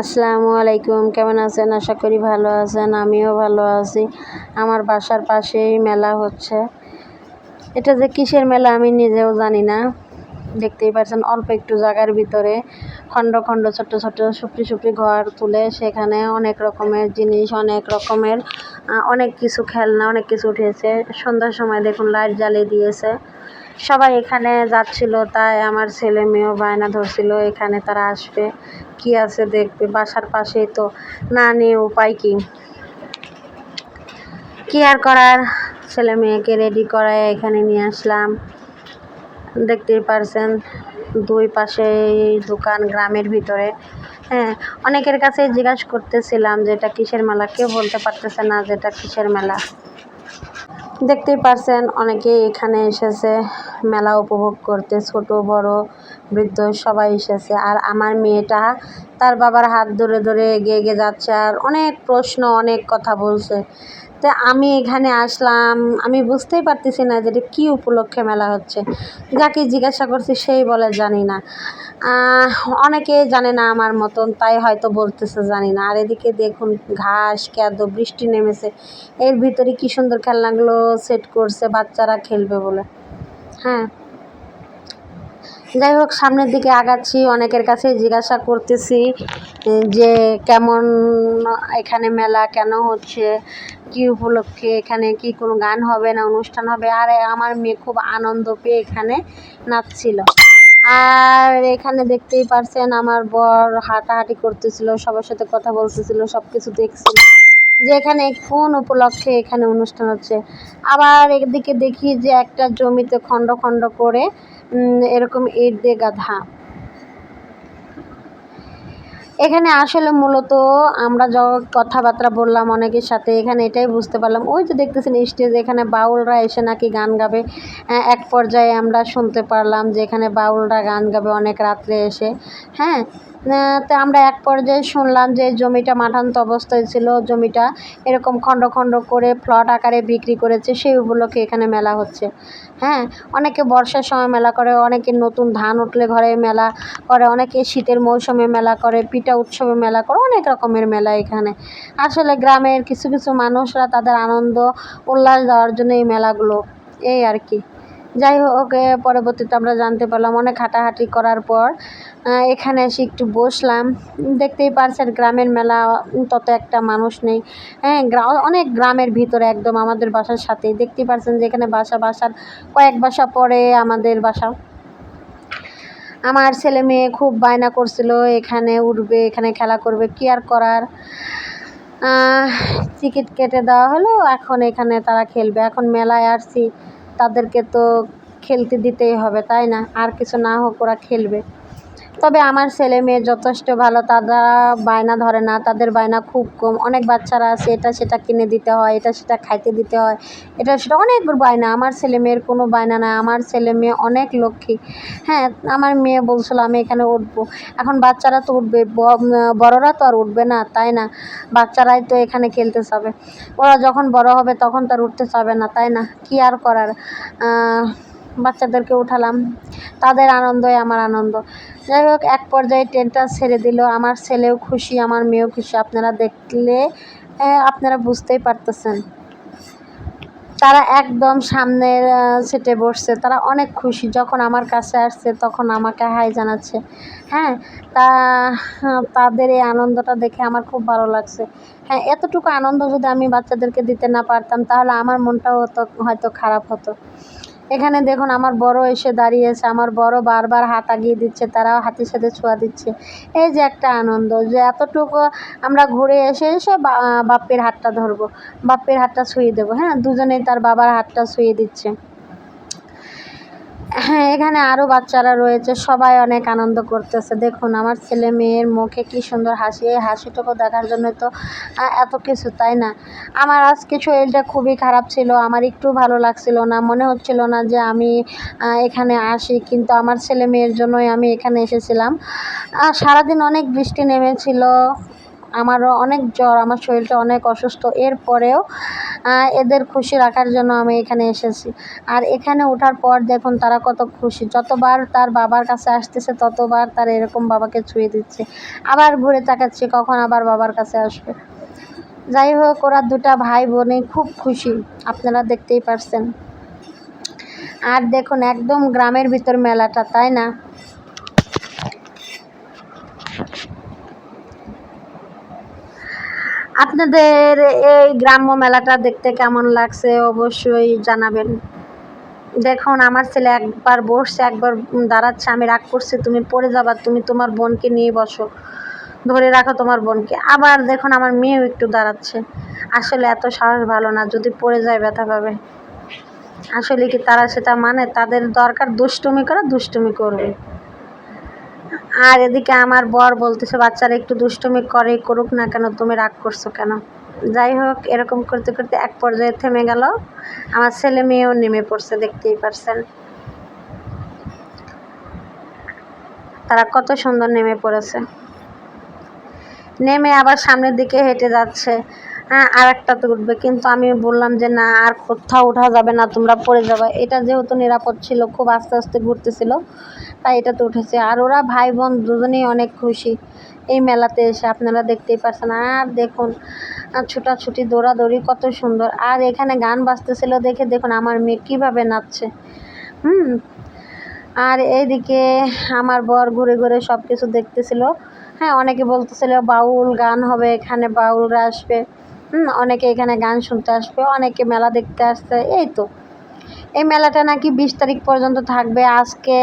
আসসালামু আলাইকুম, কেমন আছেন? আশা করি ভালো আছেন, আমিও ভালো আছি। আমার বাসার পাশেই মেলা হচ্ছে। এটা যে কিসের মেলা আমি নিজেও জানি না। দেখতেই পাচ্ছেন, অল্প একটু জায়গার ভিতরে খণ্ড খণ্ড ছোট ছোট সুপড়ি সুপড়ি ঘর তুলে সেখানে অনেক রকমের জিনিস, অনেক রকমের অনেক কিছু খেলনা, অনেক কিছু উঠেছে। সন্ধ্যার সময় দেখুন লাইট জ্বালিয়ে দিয়েছে। সবাই এখানে যাচ্ছিল, তাই আমার ছেলে মেয়েও বায়না ধরছিল, এখানে তারা আসবে। কি আছে দেখবে? বাসার পাশেই তো না নিয়ে উপায় কি? কি আর করার? ছেলে মেয়েকে রেডি করায় এখানে নিয়ে আসলাম। দেখতেই পারছেন, দুই পাশে দোকান গ্রামের ভিতরে। হ্যাঁ অনেকের কাছে জিজ্ঞাসা করতেছিলাম যে এটা কিসের মেলা? কেউ বলতে পারতেছে না যে এটা কিসের মেলা। দেখতেই পারছেন অনেকে এখানে এসেছে, মেলা উপভোগ করতে, ছোট, বড়, বৃদ্ধ সবাই এসেছে। আর আমার মেয়েটা, তার বাবার হাত ধরে ধরে এগিয়ে এগিয়ে যাচ্ছে আর অনেক প্রশ্ন, অনেক কথা বলছে। তো আমি এখানে আসলাম, আমি বুঝতেই পারতেছি না যে এটা কী উপলক্ষে মেলা হচ্ছে। যাকে জিজ্ঞাসা করছি সেই বলে জানি না। অনেকে জানে না আমার মতন, তাই হয়তো বলতেছে জানি না। আর এদিকে দেখুন, ঘাস, কেঁদো, বৃষ্টি নেমেছে। এর ভিতরে কী সুন্দর খেলনাগুলো সেট করছে, বাচ্চারা খেলবে বলে। হ্যাঁ। যাই হোক, সামনের দিকে আগাচ্ছি, অনেকের কাছে জিজ্ঞাসা করতেছি যে কেমন এখানে মেলা, কেন হচ্ছে, কি উপলক্ষে এখানে কি কোনো গান হবে না অনুষ্ঠান হবে? আর, আমার মেয়ে খুব আনন্দ পেয়ে এখানে নাচছিল। আর এখানে দেখতেই পারছেন, আমার বর হাঁটাহাঁটি করতেছিল, সবার সাথে কথা বলতেছিল সব কিছু দেখছিল। যে এখানে কোন উপলক্ষে এখানে অনুষ্ঠান হচ্ছে। আবার এদিকে দেখি যে একটা জমিতে খণ্ড খণ্ড করে এরকম ইট দিয়ে গাঁথা। এখানে আসলে মূলত আমরা যখন কথাবার্তা বললাম অনেকের সাথে, এখানে এটাই বুঝতে পারলাম। ওই যে দেখতেছেন স্টেজ, এখানে বাউলরা এসে নাকি গান গাবে। এক পর্যায়ে আমরা শুনতে পারলাম যে এখানে বাউলরা গান গাবে অনেক রাত্রে এসে। হ্যাঁ তো আমরা এক পর্যায়ে শুনলাম যে জমিটা মাঠান্ত অবস্থায় ছিল, জমিটা এরকম খণ্ড খণ্ড করে প্লট আকারে বিক্রি করেছে, সেই উপলক্ষে এখানে মেলা হচ্ছে। হ্যাঁ অনেকে বর্ষার সময় মেলা করে, অনেকে নতুন ধান উঠলে ঘরে মেলা করে, অনেকে শীতের মৌসুমে মেলা করে, পিঠা উৎসবে মেলা করে, অনেক রকমের মেলা এখানে। আসলে গ্রামের কিছু কিছু মানুষরা তাদের আনন্দ, উল্লাস দেওয়ার জন্য এই মেলাগুলো, এই আর কি। যাই হোক পরবর্তীতে আমরা জানতে পারলাম। অনেক হাঁটাহাঁটি করার পর এখানে এসে একটু বসলাম। দেখতেই পারছেন, গ্রামের মেলা, তত একটা মানুষ নেই। হ্যাঁ অনেক গ্রামের ভিতরে একদম আমাদের বাসার সাথেই। দেখতেই পারছেন যে এখানে বাসা, বাসার কয়েক বাসা পরে আমাদের বাসা। আমার ছেলে মেয়ে খুব বায়না করছিল, এখানে উঠবে, এখানে খেলা করবে, কি আর করার? টিকিট কেটে দেওয়া হলো, এখন এখানে তারা খেলবে। এখন মেলায় আসছি। তাদেরকে তো খেলতে দিতেই হবে তাই না? আর কিছু না হোক ওরা খেলবে। তবে আমার ছেলে মেয়ে যথেষ্ট ভালো, তারা বায়না ধরে না, তাদের বায়না খুব কম। অনেক বাচ্চারা আছে, এটা সেটা কিনে দিতে হয়, এটা সেটা খাইতে দিতে হয়, এটা সেটা অনেক বায়না। আমার ছেলে মেয়ের কোনো বায়না না আমার ছেলে মেয়ে অনেক লক্ষ্মী। হ্যাঁ আমার মেয়ে বলছিল, আমি এখানে উঠবো। এখন বাচ্চারা তো উঠবে বড়রা তো আর উঠবে না, তাই না? বাচ্চারাই তো এখানে খেলতে চাবে। ওরা যখন বড় হবে, তখন তার উঠতে চাবে না, তাই না? কি আর করার? বাচ্চাদেরকে উঠালাম। তাদের আনন্দই আমার আনন্দ। যাই হোক, এক পর্যায়ে ট্রেনটা ছেড়ে দিল। আমার ছেলেও খুশি, আমার মেয়েও খুশি। আপনারা দেখলে আপনারা বুঝতেই পারতেছেন। তারা একদম সামনের সিটে বসছে। তারা অনেক খুশি। যখন আমার কাছে আসছে, তখন আমাকে হাই জানাচ্ছে। হ্যাঁ তা তাদের এই আনন্দটা দেখে আমার খুব ভালো লাগছে। হ্যাঁ এতটুকু আনন্দ যদি আমি বাচ্চাদেরকে দিতে না পারতাম, তাহলে আমার মনটাও হতো, হয়তো খারাপ হতো। এখানে দেখুন আমার বড় এসে দাঁড়িয়েছে, আমার বড় বারবার হাত আগিয়ে দিচ্ছে, তারাও হাতের সাথে ছোঁয়া দিচ্ছে। এই যে একটা আনন্দ যে এতটুকু আমরা ঘুরে এসে এসে বাপ্পের হাতটা ধরবো, বাপ্পের হাতটা ছুঁয়ে দেবো হ্যাঁ? দুজনেই তার বাবার হাতটা ছুঁয়ে দিচ্ছে। হ্যাঁ এখানে আরও বাচ্চারা রয়েছে, সবাই অনেক আনন্দ করতেছে। দেখুন, আমার ছেলে মেয়ের মুখে কি সুন্দর হাসি, এই হাসিটুকু দেখার জন্য তো এত কিছু, তাই না? আমার আজকে শরীরটা খুবই খারাপ ছিল, আমার একটু ভালো লাগছিল না, মনে হচ্ছিল না যে আমি এখানে আসি, কিন্তু আমার ছেলে মেয়ের জন্যই আমি এখানে এসেছিলাম। সারাদিন অনেক বৃষ্টি নেমেছিল আমারও অনেক জ্বর, আমার শরীরটা অনেক অসুস্থ। এরপরেও এদের খুশি রাখার জন্য আমি এখানে এসেছি। আর এখানে ওঠার পর দেখুন তারা কত খুশি। যতবার তার বাবার কাছে আসতেছে, ততবার তার এরকম বাবাকে ছুঁয়ে দিচ্ছে। আবার ঘুরে তাকাচ্ছে, কখন আবার বাবার কাছে আসবে। যাই হোক, ওরা দুটা ভাই বোনে খুব খুশি, আপনারা দেখতেই পারছেন। আর দেখুন, একদম গ্রামের ভিতর মেলাটা, তাই না? আপনাদের এই গ্রাম্য মেলাটা দেখতে কেমন লাগছে অবশ্যই জানাবেন। দেখুন, আমার ছেলে একবার বসছে, একবার দাঁড়াচ্ছে, আমি রাগ করছি, তুমি পড়ে যাবা, তুমি তোমার বোনকে নিয়ে বসো, ধরে রাখো তোমার বোনকে। আবার দেখুন, আমার মেয়েও একটু দাঁড়াচ্ছে। আসলে এত সাহস ভালো না, যদি পড়ে যায় ব্যথা পাবে। আসলে কি তারা সেটা মানে? তাদের দরকার দুষ্টুমি করা, দুষ্টুমি করবে। আর এদিকে আমার বর বলতেছে, বাচ্চারা একটু দুষ্টুমি করে, করুক না কেন, তুমি রাগ করছ কেন? যাই হোক, এরকম করতে করতে এক পর্যায়ে থেমে গেল। আমার ছেলে মেয়েও নেমে পড়ছে, দেখতেই পারছেন। তারা কত সুন্দর নেমে পড়েছে। নেমে আবার সামনের দিকে হেঁটে যাচ্ছে। আর একটা তো উঠবে কিন্তু আমি বললাম যে, না, আর কোথাও ওঠা যাবে না, তোমরা পড়ে যাবে। এটা যেহেতু নিরাপদ ছিল, খুব আস্তে আস্তে ঘুরতেছিল, তাই এটাতে উঠেছে। আর ওরা ভাই বোন দুজনেই অনেক খুশি। এই মেলাতে এসে আপনারা দেখতেই পারছেন। আর দেখুন আর ছুটাছুটি, দৌড়াদৌড়ি কত সুন্দর। আর এখানে গান বাজতেছিল দেখে দেখুন, আমার মেয়ে কীভাবে নাচছে। হুম। আর এইদিকে আমার বর ঘুরে ঘুরে সব কিছু দেখতেছিল। হ্যাঁ অনেকে বলতেছিল, বাউল গান হবে এখানে, বাউলরা আসবে। হুম, অনেকে এখানে গান শুনতে আসবে, অনেকে মেলা দেখতে আসছে, এই তো। এই মেলাটা নাকি বিশ তারিখ পর্যন্ত থাকবে, আজকে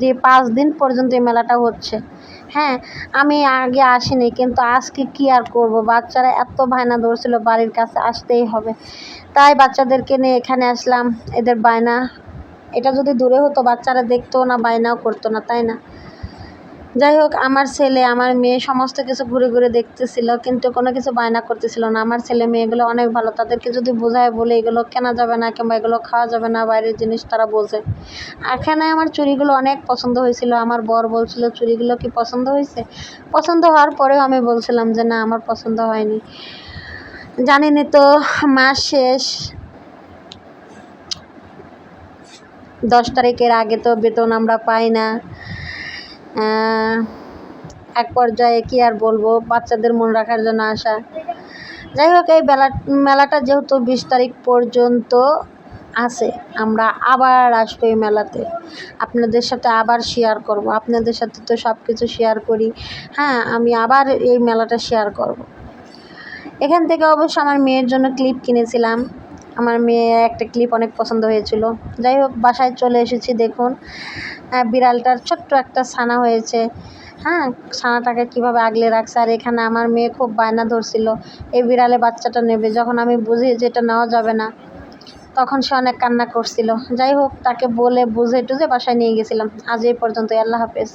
যে পাঁচ দিন পর্যন্ত এই মেলাটা হচ্ছে। হ্যাঁ আমি আগে আসিনি, কিন্তু আজকে কি আর করব? বাচ্চারা এত বায়না ধরছিল, বাড়ির কাছে আসতেই হবে। তাই বাচ্চাদেরকে নিয়ে এখানে আসলাম, এদের বায়না। এটা যদি দূরে হতো, বাচ্চারা দেখতো না, বায়নাও করতো না, তাই না? যাই হোক, আমার ছেলে, আমার মেয়ে সমস্ত কিছু ঘুরে ঘুরে দেখতেছিল, কিন্তু কোনো কিছু বায়না করতেছিল না। আমার ছেলে, মেয়েগুলো অনেক ভালো, তাদেরকে যদি বোঝায় বলে এগুলো কেনা যাবে না কিংবা এগুলো খাওয়া যাবে না, বাইরের জিনিস তারা বোঝে। এখানে আমার চুড়িগুলো অনেক পছন্দ হয়েছিল, আমার বর বলছিল, চুড়িগুলো কি পছন্দ হয়েছে? পছন্দ হওয়ার পরেও আমি বলছিলাম যে, না, আমার পছন্দ হয়নি। জানিনি তো, মাস শেষ। দশ তারিখের আগে তো বেতন আমরা পাই না। এক পর্যায়ে কি আর বলব, বাচ্চাদের মন রাখার জন্য আসা। যাই হোক, এই বেলা মেলাটা যেহেতু বিশ তারিখ পর্যন্ত আছে, আমরা আবার আসব এই মেলাতে। আপনাদের সাথে আবার শেয়ার করব। আপনাদের সাথে তো সব কিছু শেয়ার করি। হ্যাঁ আমি আবার এই মেলাটা শেয়ার করব। এখান থেকে অবশ্য আমার মেয়ের জন্য ক্লিপ কিনেছিলাম। আমার মেয়ে একটা ক্লিপ অনেক পছন্দ হয়েছিল। যাই হোক, বাসায় চলে এসেছি, দেখুন। বিড়ালটার ছোট্ট একটা ছানা হয়েছে। হ্যাঁ ছানাটাকে কীভাবে আগলে রাখছে? আর এখানে আমার মেয়ে খুব বায়না ধরছিল। এই বিড়ালে বাচ্চাটা নেবে, যখন আমি বুঝি যে এটা নেওয়া যাবে না, তখন সে অনেক কান্না করছিল। যাই হোক, তাকে বলে বুঝে টুঝে বাসায় নিয়ে গেছিলাম। আজ এই পর্যন্ত আল্লাহ হাফেজ।